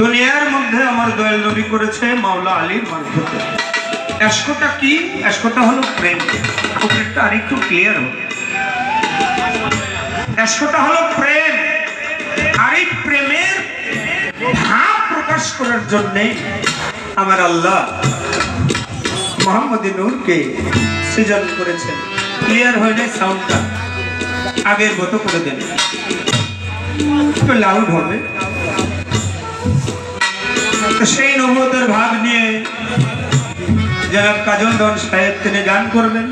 দুনিয়ার মধ্যে আমার দয়াল নবী করেছে মাওলা আলীর মারফতে। এসকটা কি? এসকটা হলো প্রেম। উপরেরটা আরেকটু ক্লিয়ার হবে এসকটা হলো প্রেম। আর এই প্রেমের ভাব প্রকাশ করার জন্যে আমার আল্লাহ মোহাম্মদ নূরকে সৃজন করেছেন। ক্লিয়ার হয়ে যায় সাউন্ডটা আগের মতো করে দেন। একটু লাউড হবে। তো সেই নবতের ভাগ নিয়ে যারা কাজল দন সাহেব তিনি গান করবেন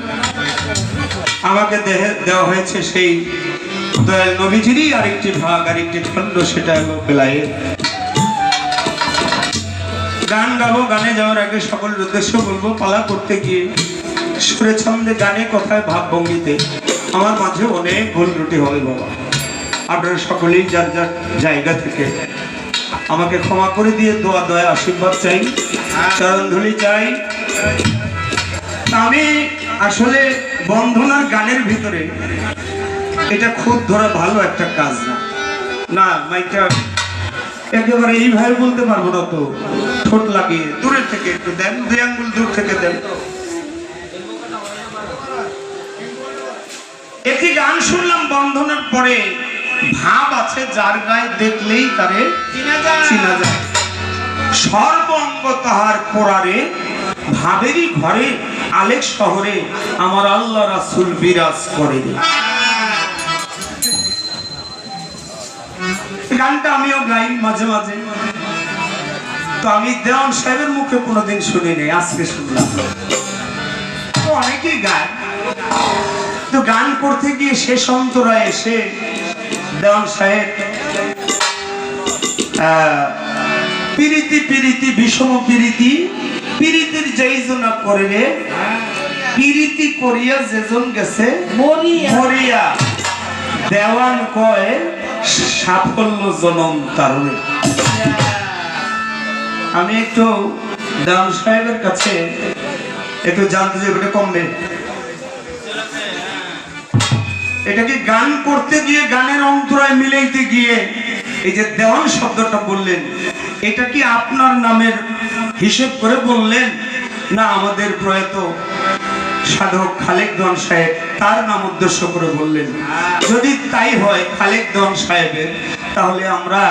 আমাকে দেহে- দেওয়া হয়েছে সেই দয়াল নবীজিরই আরেকটি ভাগ, আরেকটি খণ্ড সেটা হলো বেলায়ে গান গাবো, গানে যাওয়ার আগে সকল উদ্দেশ্য বলব, পালা করতে গিয়ে সুরে ছন্দে গানে কথায় ভাব ভঙ্গিতে আমার মাঝে অনেক ভুল ত্রুটি হবে বাবা। আপনারা সকলেই যার যার জায়গা থেকে আমাকে ক্ষমা করে দিয়ে দোয়া, দয়া, আশীর্বাদ চাই। চরণধুলি চাই। আমি আসলে বন্ধনার গানের ভিতরে এটা খুব ধরা ভালো একটা কাজ না। না, মাইকটা একেবারে এইভাবে বলতে পারব না তো। ঠোঁট লাগিয়ে দূরের থেকে একটু দেন, দুই আঙ্গুল দূর থেকে দেন। একটি গান শুনলাম বন্ধনের পরে ভাব আছে যার গায়ে দেখলেই তারে চিনা যায়। সর্ব অঙ্গ তাহার পোড়ারে ভাবেরই ঘরে আলেক শহরে আমার আল্লাহ রাসুল বিরাজ করে গানটা আমিও গাই মাঝে মাঝে। তো আমি দেওয়ান সাহেবের মুখে কোনোদিন শুনিনি আজকে শুনলাম। তো অনেকেই গায়। তো গান করতে গিয়ে শেষ অন্তরা এসে দেওয়ান সাহেব পিরিতি পিরিতি বিষম পিরিতি পিরিতির যেইজন করে রে পিরিতি করিয়া যেজন গেছে মরিয়া। দেওয়ান কয় সাফল্য জনম তারুণে। আমি একটু দেওয়ান সাহেবের কাছে একটু জানতে চাই কমবে। এটা কি গান করতে গিয়ে গানের অন্তরায় মিলাইতে গিয়ে এই যে দেওয়ান শব্দটা বললেন, এটা কি আপনার নামের হিসেব করে বললেন? না, আমাদের প্রয়াত সাধক খালেক দন সাহেব তার নাম উদ্দেশ্য করে বললেন। যদি তাই হয় খালেক দন সাহেবের, তাহলে আমরা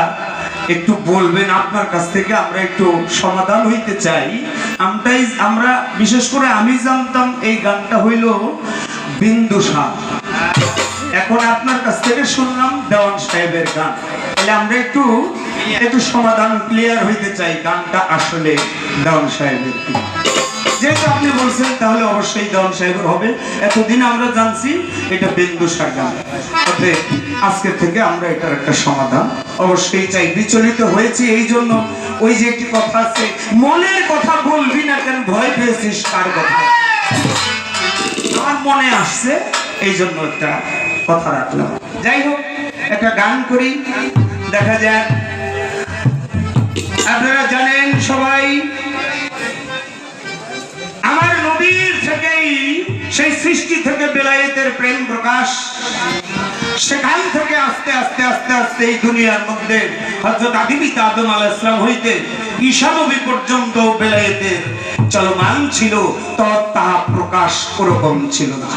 একটু বলবেন, আপনার কাছ থেকে আমরা একটু সমাধান হইতে চাই। আমরা, বিশেষ করে আমি জানতাম এই গানটা হইল বিন্দুসার। এখন আপনার কাছ থেকে শুনলাম দেওয়ান সাহেবের গান। তাহলে আমরা একটু একটু সমাধান ক্লিয়ার হইতে চাই গানটা আসলে দেওয়ান সাহেবের। যেহেতু আপনি বলছেন, তাহলে অবশ্যই দেওয়ান সাহেবের হবে। এতদিন আমরা জানছি এটা বিন্দুসার গান। অতএব আজকে থেকে আমরা এটার একটা সমাধান অবশ্যই চাই। বিচলিত হয়েছি এই জন্য ওই যে একটি কথা আছে, মনের কথা বলবি না কেন, ভয় পেয়েছিস কার কথা? আমার মনে আসছে, এই জন্য একটা কথা রাখলাম যাই হোক, একটা গান করি, দেখা যাক। আপনারা জানেন সবাই, আমার নবীর থেকেই সেই সৃষ্টি থেকে বেলায়েতের প্রেম প্রকাশ। সেখান থেকে আস্তে আস্তে আস্তে আস্তে এই দুনিয়ার মধ্যে হজরত আদিবিত আদম আলাহ ইসলাম হইতে ঈশা নবী পর্যন্ত বেলায়েতের চলমান ছিল তাহা প্রকাশ ওরকম ছিল না।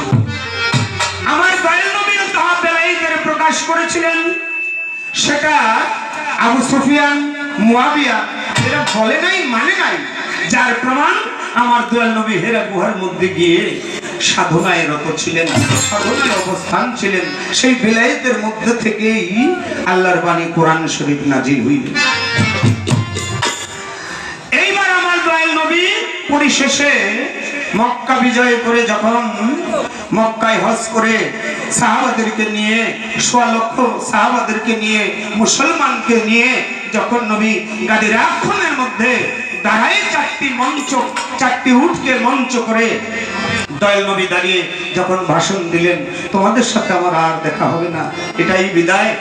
প্রকাশ করেছিলেন সেটা আবু সুফিয়ান, মুয়াবিয়া। এরা বলে নাই মানে নাই। যার প্রমাণ আমার দয়াল নবী হেরা গুহার মধ্যে গিয়ে সাধনায় রত ছিলেন সাধনায় অবস্থান ছিলেন। সেই বেলায়েতের মধ্যে থেকেই আল্লাহর বাণী কোরআন শরীফ নাজির হইল। এইবার আমার দয়াল নবী পরিশেষে মক্কা বিজয় করে যখন মক্কায় হজ করে সাহাবাদেরকে নিয়ে, সোয়া লক্ষ সাহাবাদেরকে নিয়ে, মুসলমানকে নিয়ে যখন নবী গাদির আক্ষণের মধ্যে দাঁড়ায় চারটি মঞ্চ, চারটি উঠকে মঞ্চ করে দয়াল নবী দাঁড়িয়ে যখন ভাষণ দিলেন, তোমাদের সাথে আমার আর দেখা হবে না, এটাই বিদায়।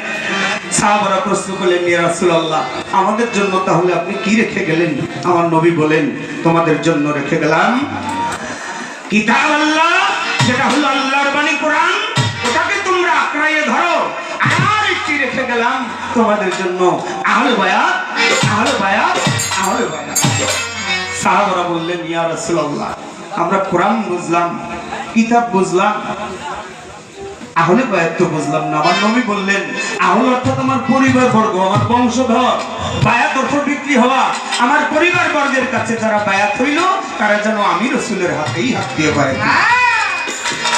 সাহাবারা প্রশ্ন করলেন রাসূলুল্লাহ, আমাদের জন্য তাহলে আপনি কি রেখে গেলেন? আমার নবী বলেন, তোমাদের জন্য রেখে গেলাম কিতাব আল্লাহ যেটা হলো আল্লাহর বাণী কোরআন। ওটাকে তোমরা আঁকড়াইয়ে ধরো। আর একটি রেখে গেলাম তোমাদের জন্য। আহলে বায়া আহলে বায়া আহলে বায়া সাহাবারা বললেন, ইয়া রাসূলুল্লাহ, আমরা কোরআন বুঝলাম, কিতাব বুঝলাম। আহলে বায়াত তো বুঝলাম না। আমার নবী বললেন, আহলে অর্থাৎ আমার পরিবার বর্গ, আমার বংশধর। বায়াত অর্থ বিক্রি হওয়া। আমার পরিবার বর্গের কাছে যারা বায়াত হইল, তারা যেন আমি রসুলের হাতেই হাত দিয়ে বায়াত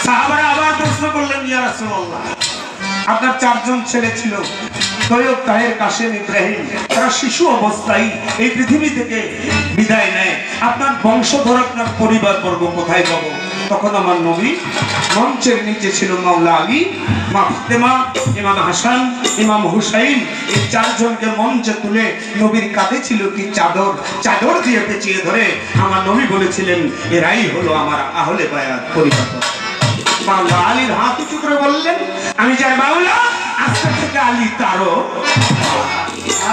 সাহাবারা আবার প্রশ্ন করলেন, ইয়া রাসূলুল্লাহ, আপনার চারজন ছেলে ছিল, তৈয়ব তাহের কাশেম ইব্রাহিম, তারা শিশু অবস্থায় এই পৃথিবী থেকে বিদায় নেয়। আপনার বংশধর, আপনার পরিবার বর্গ কোথায় যাব তখন আমার নবী মঞ্চের নিচে ছিল মাওলা আলী, মা ইমাম হাসান, ইমাম হুসাইন। এই চারজনকে মঞ্চে তুলে নবীর কাঁধে ছিল কি চাদর। চাদর দিয়ে পেঁচিয়ে ধরে আমার নবী বলেছিলেন, এরাই হলো আমার আহলে বায়াত পরিবার মাওলা আলীর হাত উঁচু করে বললেন আমি যাই মাওলা আজকে থেকে আলী তারও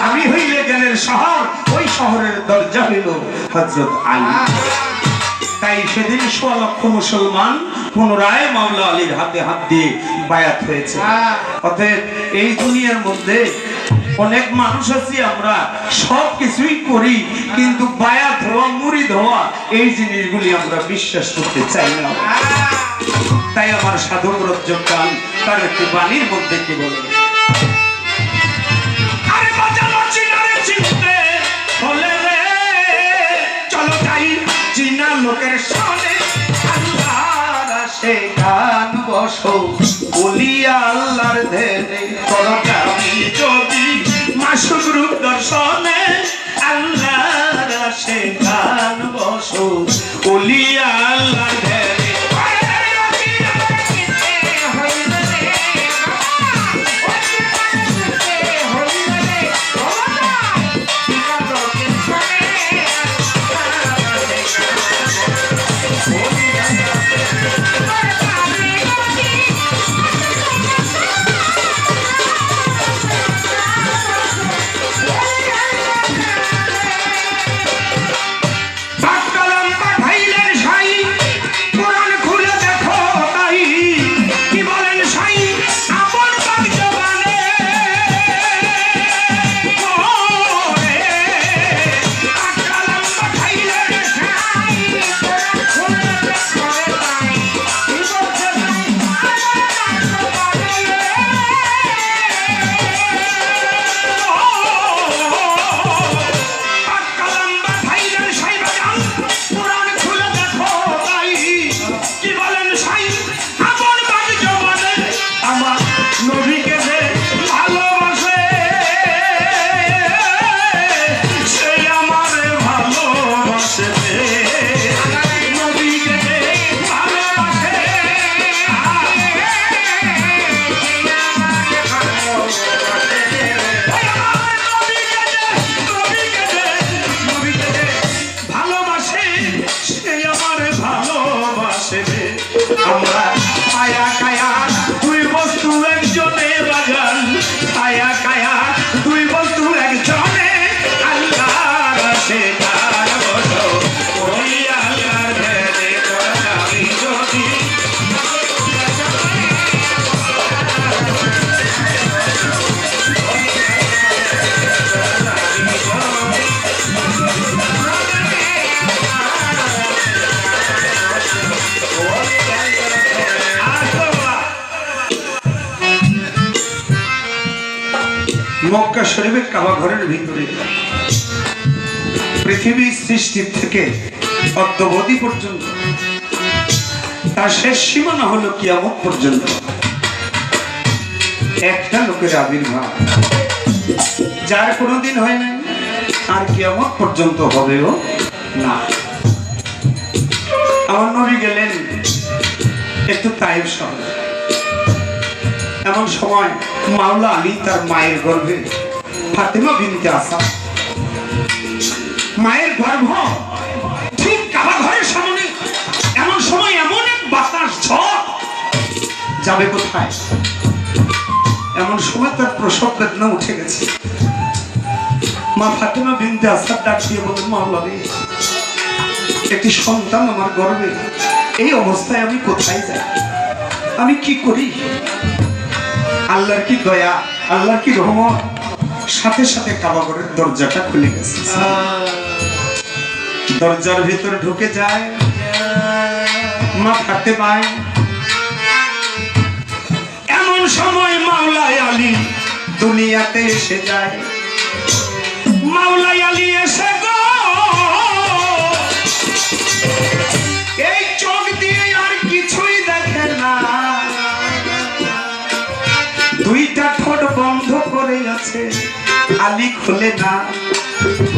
আমি হইলে জ্ঞানের শহর ওই শহরের দরজা হইল হজরত আলী। তাই সেদিন সোয়া লক্ষ মুসলমান পুনরায় মাওলা আলীর হাতে হাত দিয়ে বায়াত হয়েছে। অতএব এই দুনিয়ার মধ্যে অনেক মানুষ আছি আমরা, সব কিছুই করি, কিন্তু বায়াত হওয়া মুড়িদ হওয়া এই জিনিসগুলি আমরা বিশ্বাস করতে চাই না। তাই আমার সাধক রজ্জক গান তার একটি বাণীর মধ্যে কি বলে? লোকের সনে বলিয়া আল্লাহর ধেরে করো যাবি যদি মাসুক রূপ দর্শনে আল্লাহ সে গান বসো। বলিয়া আল্লাহর মক্কা শরীফের কাবা ঘরের ভিতরে। পৃথিবীর সৃষ্টির থেকে অদ্যবধি পর্যন্ত, তার শেষ সীমানা হলো কিয়ামত পর্যন্ত। একটা লোকের আবির্ভাব, যার কোনোদিন হয় না আর কিয়ামত পর্যন্ত হবেও না। আমার নবী গেলেন একটু তাইব শহরে। এমন সময় মাওলা আলী তার মায়ের গর্ভে ফাতেমা বিনতে আসা। মায়ের গর্ভ ঠিক কাবা ঘরের সামনে, এমন সময় এমন এক বাতাস ঝড় যাবে কোথায়? এমন সময় তার প্রসব বেদনা উঠে গেছে। মা ফাতেমা বিনতে আসার ডাক দিয়ে বলেন মাওলা রে, একটি সন্তান আমার গর্বে এই অবস্থায় আমি কোথায় যাই? আমি কি করি? আল্লাহর কি দয়া, আল্লাহর কি রহমত? সাথে সাথে কাবাগরের দরজাটা খুলে গেছে। দরজার ভেতর ঢুকে যায়, মা থাকতে পায় এমন সময় মাওলায় আলী দুনিয়াতে এসে যায়। আলী খুলে না।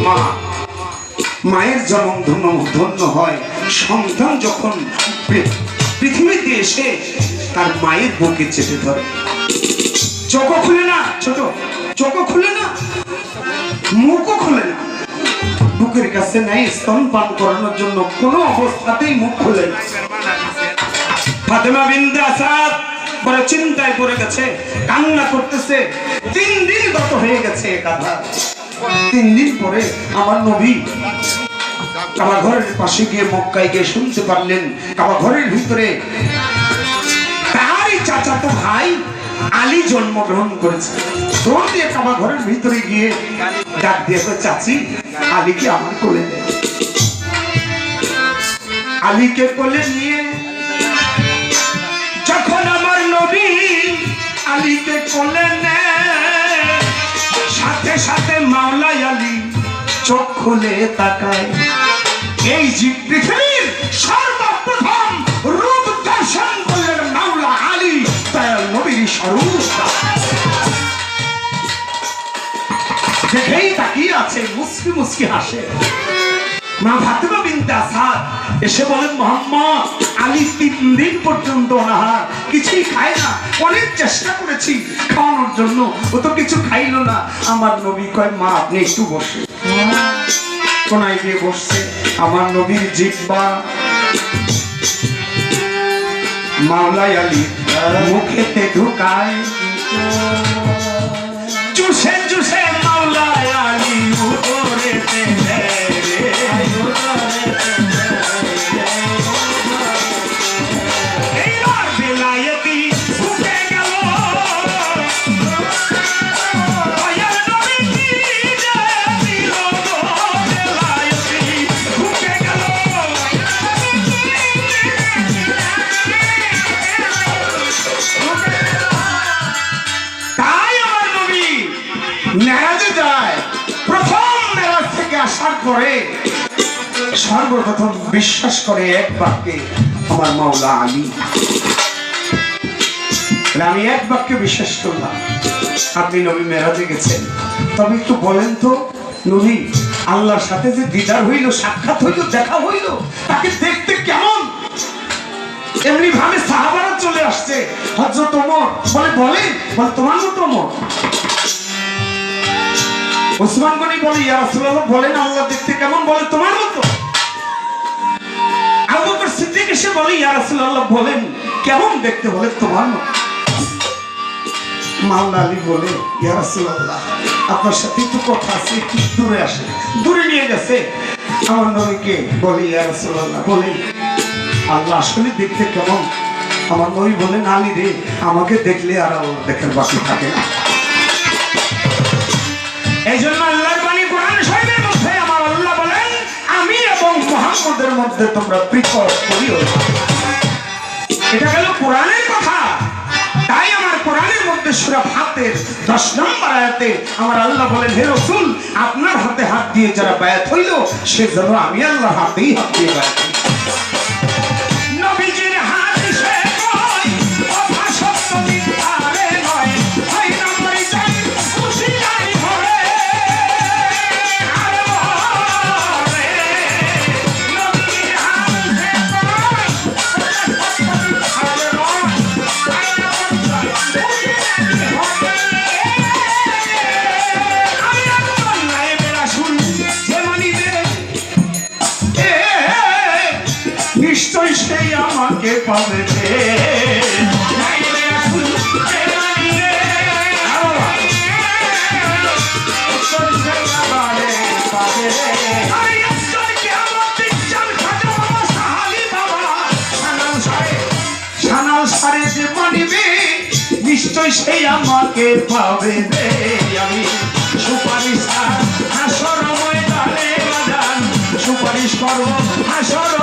মা, মায়ের জন্ম ধন্য ধন্য হয়। সন্তান যখন পৃথিবীতে এসে তার মায়ের বুকে চেপে ধরে। চোখও খুলে না, ছোট। চোখও খুলে না, মুখও খুলে না। বুকের কাছে নাই, স্তন পান করানোর জন্য কোনো অবস্থাতেই মুখ খুলে না। ফাতেমা বিন্দু আসাদ বড় চিন্তায় পড়ে গেছে, কান্না করতেছে। তিন দিন গত হয়ে গেছে তিন দিন পরে আমার নবী কাবা ঘরের পাশে গিয়ে মক্কায় গিয়ে শুনতে পারলেন কাবা ঘরের ভিতরে তারই চাচাতো ভাই আলী জন্মগ্রহণ করেছে। দৌড় দিয়ে ঘরের ভিতরে গিয়ে ডাক দিয়ে চাচি, আলীকে আমার কোলে নেয় আলীকে কোলে নিয়ে আলীকে কোলে নেয় সাথে সাথে মাওলাই আলী চোখ খুলে তাকায়। এই যে পৃথিবীর সর্বপ্রথম রূপ দর্শন করলেন মাওলা আলী তার নবীর স্বরূপ। দেখেই তাকিয়ে আছে মুসকি মুসকি হাসে। এসে বলেন, মোহাম্মদ তিন দিন পর্যন্ত কিছুই না, অনেক চেষ্টা করেছি খাওয়ানোর জন্য, ও তো কিছু খাইলো না। আমার নবী কয়, মা, আপনি একটু বসে। কোনায় গিয়ে বসছে, আমার নবীর জিব্বা আলী মুখেতে ঢুকায়। চুষে সর্বপ্রথম বিশ্বাস করে এক বাক্যে, আমার মাওলা আলী। আমি এক বাক্যে বিশ্বাস করলাম, আপনি নবী মেরাজে গেছেন। তবে একটু বলেন তো, নবী, আল্লাহর সাথে যে দিদার হইল, সাক্ষাৎ হইল, দেখা হইল, তাকে দেখতে কেমন? এমনি ভাবে সাহাবারা চলে আসছে হজরত ওমর, বলে, বলেন, বলে, তোমার মতো ওমর? ওসমান গনি বলে, ইয়া রাসূলুল্লাহ, বলেন, আল্লাহ দেখতে কেমন? বলে, তোমার মতো। সিদ্দিক এসে বলে, ইয়া রাসূলুল্লাহ, বলেন, কেমন দেখতে? বলে, তোমার আলী বলে, ইয়া রাসূলুল্লাহ, আপনার সাথে একটু কথা আছে দূরে আসে দূরে নিয়ে গেছে। আমার নবীকে বলে, ইয়া রাসূলুল্লাহ আল্লাহ আসলে দেখতে কেমন? আমার নবী বলেন, আলী রে, আমাকে দেখলে আর আল্লাহ দেখার বাকি থাকে না। এই জন্য এবং মধ্যে তোমরা পৃথক করিও। এটা গেল কোরআনের কথা। তাই আমার কোরআনের মধ্যে সুরা হাতের দশ নম্বর আয়াতে আমার আল্লাহ বলেন, হে রসুল, আপনার হাতে হাত দিয়ে যারা ব্যয়াত হইল সে যেন আমি আল্লাহ হাতেই হাত দিয়ে বায়াত সে আমাকে পাবে রে আমি। সুপারিশ হাসর ময়দানে সুপারিশ করব হাসর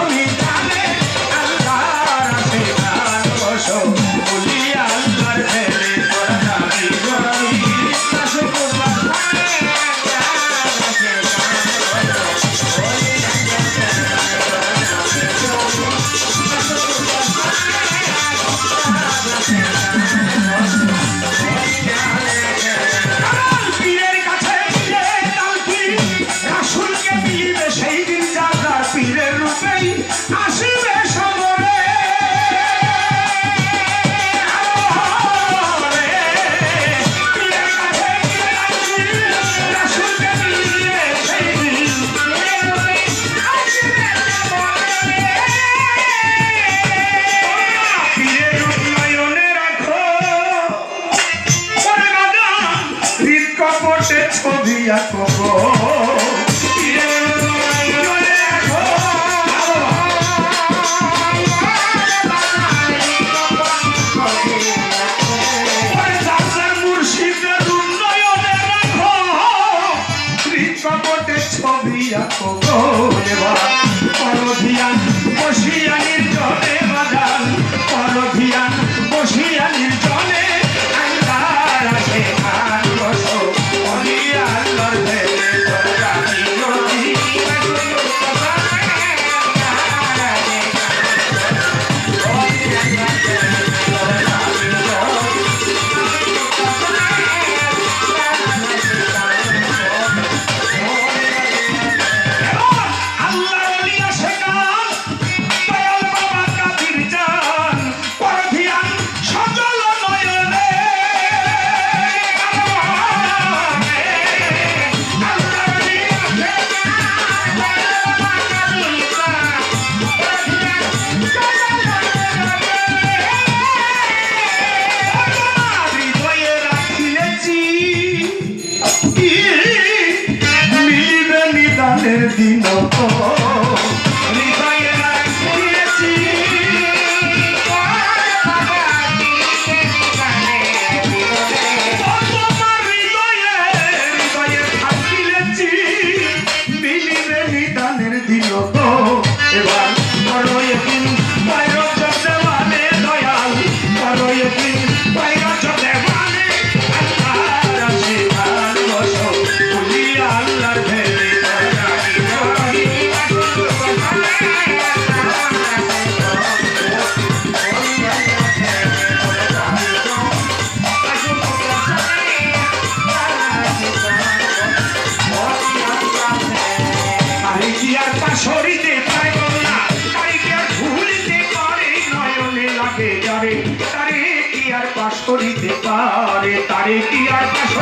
we are blessed.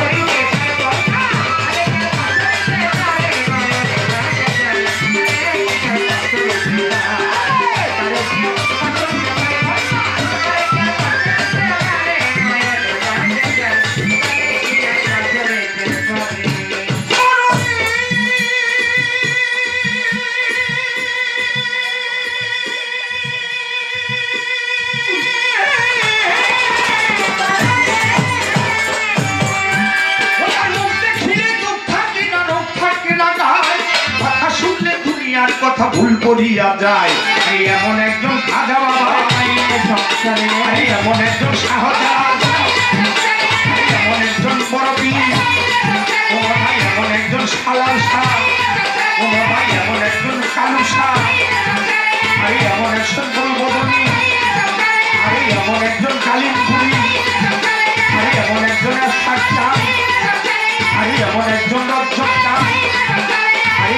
এমন একজন সন্তান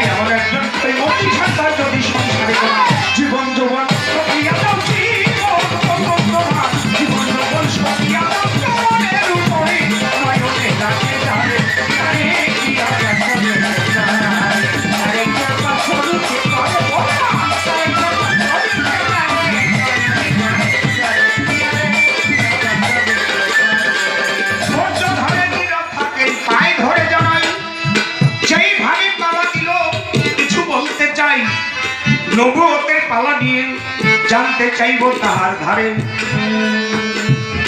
এমন একজন সন্তান নবুয়তের পালা দিয়ে জানতে চাইব তাহার ধারে।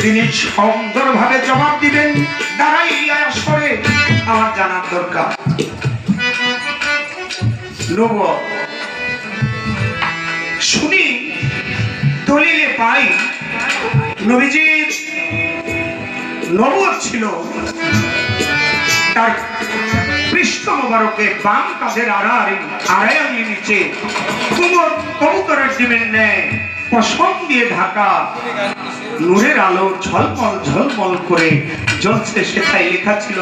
তিনি সুন্দরভাবে জবাব দিবেন, দাঁড়াইয়া সরে আমার জানার দরকার। নব শুনি, দলিলে পাই। নবীজির নবর ছিল তার পৃষ্ঠ মোবারকে বাম কাঁধের আড়াআড়ি আড়াই আঙুলি নিচে। কুমোর কবুতরের ডিমের পশম দিয়ে ঢাকা। নূরের আলো ঝলমল ঝলমল করে জ্বলছে সেটাই লেখা ছিল,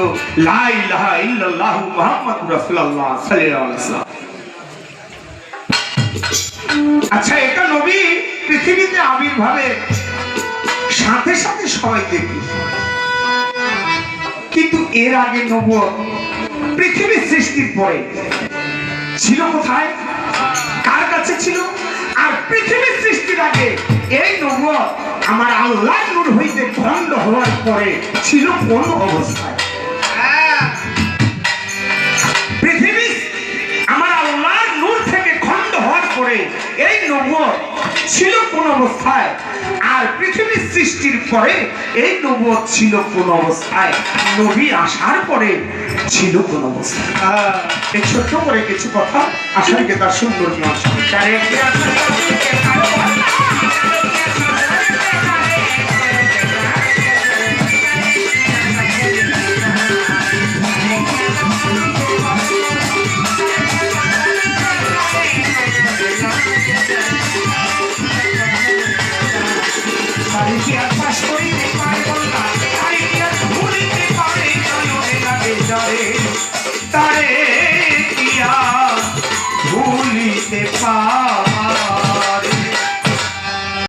লা ইলাহা ইল্লাল্লাহু মুহাম্মাদুর রাসূলুল্লাহ সাল্লাল্লাহু আচ্ছা এটা নবী পৃথিবীতে আবির্ভাবে। সাথে সাথে সবাই দেখি। কিন্তু এর আগে নব পৃথিবীর সৃষ্টির পরে ছিল কোথায়? কার কাছে ছিল? আর পৃথিবীর সৃষ্টির আগে এই নব আমার আল্লাহ নূর হইতে খণ্ড হওয়ার পরে ছিল কোন অবস্থায়? পৃথিবী আমার আল্লাহর নূর থেকে খণ্ড হওয়ার পরে এই নবুয়ত ছিল কোন অবস্থায়? আর পৃথিবীর সৃষ্টির পরে এই নবুয়ত ছিল কোন অবস্থায়। নবী আসার পরে ছিল কোন অবস্থায়। আহ, এই ছোট্ট করে কিছু কথা আসলে তার সুন্দর নয়